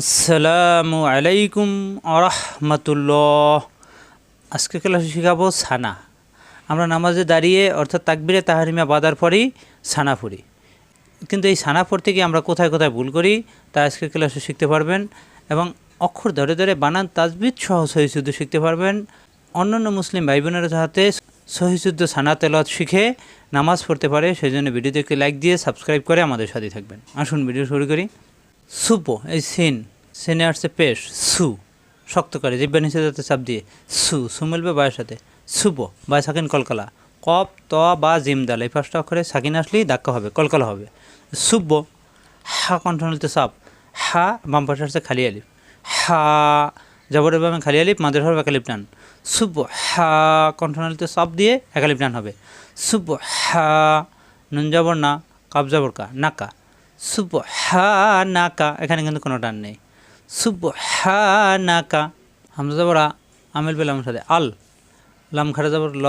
আসসালামু আলাইকুম আরহামতুল্লাহ। আজকে ক্লাসে শেখাবো ছানা আমরা নামাজে দাঁড়িয়ে, অর্থাৎ তাকবিরে তাহারিমা বাদার পরেই ছানা পড়ি। কিন্তু এই ছানা পড়তে গিয়ে আমরা কোথায় কোথায় ভুল করি, তা আজকে ক্লাসে শিখতে পারবেন এবং অক্ষর ধরে ধরে বানান তাজবিদ সহ সহিশুদ্ধ শিখতে পারবেন। অন্যান্য মুসলিম ভাই বোনের হাতে সহিশুদ্ধ সানা তেলত শিখে নামাজ পড়তে পারে, সেই জন্য ভিডিওতে একটি লাইক দিয়ে সাবস্ক্রাইব করে আমাদের সাথে থাকবেন। আসুন, ভিডিও শুরু করি। সুপো, এই সিন, সিনে আসছে পেশ, সু শক্ত করে জিব্বা নিচে যাতে চাপ দিয়ে, সু সু মিলবে বায়ের সাথে, সুপো বায় সাকিন কলকলা, কপ, ত, বা জিম দাল, এই ফার্স্ট অক্ষরে সাকিন আসলেই ধাক্কা হবে, কলকলা হবে সুব্ব হা কণ্ঠনলিতে সাপ হা, বাম পাশে আসছে খালি আলিফ, হা জবরের বামে খালি আলিফ মাদের হবে একালিপ টান সুব্ব হা কণ্ঠনলিতে সাপ দিয়ে একালিপ টান হবে সুব্ব হা, নুন জবর না, কাপ জবর কা নাকা সুব্ব হা নাকা এখানে কিন্তু কোনো টান নেই। সুব্ব হা নাকা হামজা জবর আ আমিল বেলামের সাথে, আল, লাম খাড়া যাবর ল,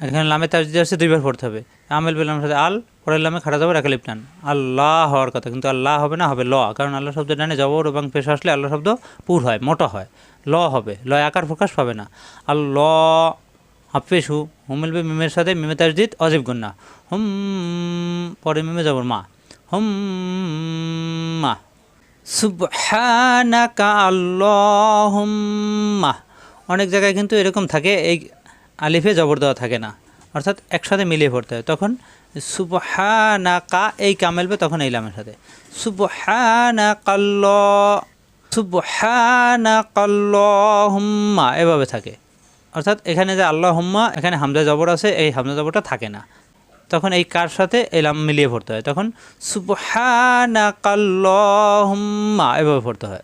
এখানে লামে তার যদি আসছে, দুইবার পড়তে হবে। আমেল বেলামের সাথে আল, পরের লামে খাড়া যাবর একালিপ টান। আল্লাহ হওয়ার কথা, কিন্তু আল্লাহ হবে না, হবে ল, কারণ আল্লাহ শব্দ ডানে জবর এবং পেশ আসলে আল্লাহ শব্দ পুর হয়, মোটা হয়। ল হবে, ল আকার প্রকাশ পাবে না। আল্লাহ হাফেশু হুমিলবে মিমের সাথে মিমে তাজদিদ অজীব গুন্না হুম, পরে মিমে যাবর মা। হুম মা সুবহানাকা আল্লাহুম্মা। অনেক জায়গায় কিন্তু এরকম থাকে, এই আলিফে জবর দেওয়া থাকে না। অর্থাৎ একসাথে মিলিয়ে পড়তে হয়। তখন সুবহানাকা, এই কামেলবে তখন এই লামের সাথে। সুবহানাকাল্ল সুবহানাকাল্লাহুম্মা এভাবে থাকে। অর্থাৎ এখানে যে আল্লাহ হুম্মা এখানে হামজা জবর আছে, এই হামজা জবরটা থাকে না। তখন এই কার সাথে? এলাম মিলিয়ে পড়তে হয়। তখন সুবহানাকাল্লাহুম্মা এভাবে পড়তে হয়।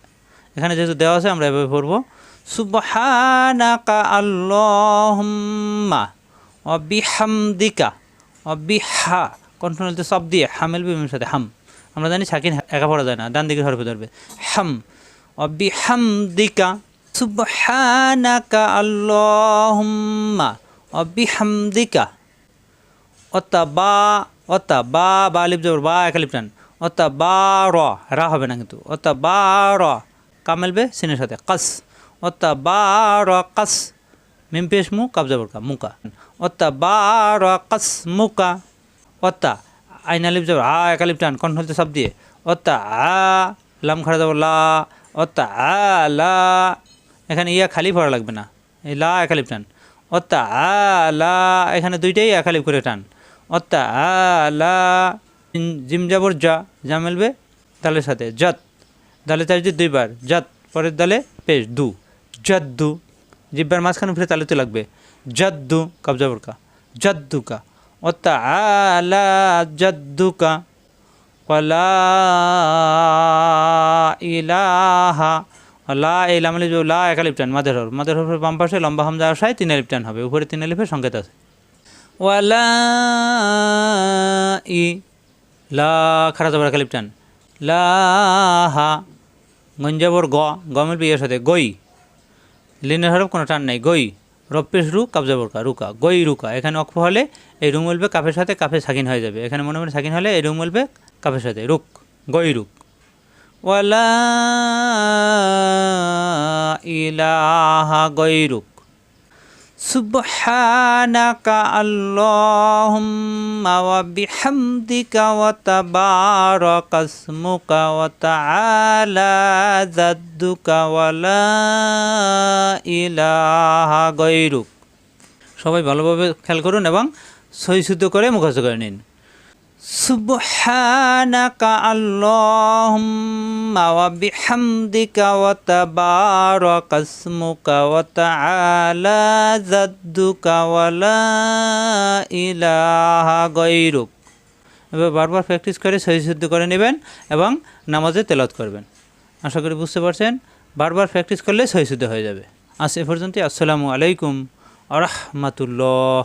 এখানে যেহেতু দেওয়া আছে, আমরা এভাবে পড়ব। সুবহানাকা আল্লাহুম্মা অবিহামদিকা অবিহা কণ্ঠনলিতে সব দিয়ে হামেল বিমের সাথে হাম। আমরা জানি সাকিন একা পড়া যায় না, ডান দিকে হরফে ধরবে। হাম অবিহামদিকা সুবহানাকা আল্লাহুম্মা অবিহামদিকা অত্তা বা অত্তা বা বা লিপ জবর, বা একালিপ টান। অত্তা বা র, রা হবে না কিন্তু। অত্তা বা র কামেলবে সিনের সাথে, কাস। অত্তা বা র, কাস, মিম পেশ মু কাব জবর কা, মুকা। অত্তা বা র, কাস, মুকা। অত্তা, আইনা লিপ জবর, আ একালিপ টান কণ্ঠলতে সব দিয়ে। অত্তা, আ, লাম খাড়া জবর, লা। অত্তা, আ, লা। এখানে ইয়া খালি পড়া লাগবে না। এই লা একালিপ টান। অত্তা, আ, লা। এখানে দুইটাই একালিপ করে টান। অত্তা আলা জিম যাবর যা যা মেলবে দালের সাথে জাত দালে তার দুইবার জাত পরের দালে পেশ, দু। জাদ্দু জিব্বার মাঝখানে ফিরে তালুতে লাগবে। জাদ্দু কাব যাবর কা। জাদ্দু কা। অত্তা আলা জাদ্দু কা। কলা ইলাহা। লা এই লামলে যে লা একা লিপটান মাদের হর মাদের হর বাম পাশে লম্বা হামজা আসায় তিন লিপটান হবে। উপরে তিন লিপের সংকেত আছে। ওয়ালা ই লা খারা যাবার খালিপ টান। লা হা গঞ্জাবর গ, গমের বিয়ের সাথে গই। লিনের হরফ কোনো টান নাই, গই। রপ্পেশ রু কাবজাবর কা, রুকা, গই, রুকা। এখানে অক্ষ হলে এই রুম বলবে কাফের সাথে কাফে সাকিন হয়ে যাবে। এখানে মনে মনে সাকিন হলে এই রুম বলবে কাফের সাথে, রুক, গই, রুক। ওয়ালা ইলাহা গই, রুক। সুবহানাকা আল্লাহুম্মা ওয়া বিহামদিকা ওয়া তাবারাকা ইসমুকা ওয়া তাআলা জাদ্দুকা ইলাহা সবাই ভালোভাবে খেয়াল করুন এবং সহিষ্ণুত করে মুখস্থ করে নিন। سبحانك اللهم وبحمدك وتبارك اسمك وتعالى جدك ولا إله غيرك এবার বারবার প্র্যাকটিস করে সহি শুদ্ধ করে নেবেন এবং নামাজে তেলত করবেন আশা করি বুঝতে পারছেন বারবার প্র্যাকটিস করলে সহি শুদ্ধ হয়ে যাবে আজ এ পর্যন্ত আসসালামু আলাইকুম আ রহমতুল্লাহ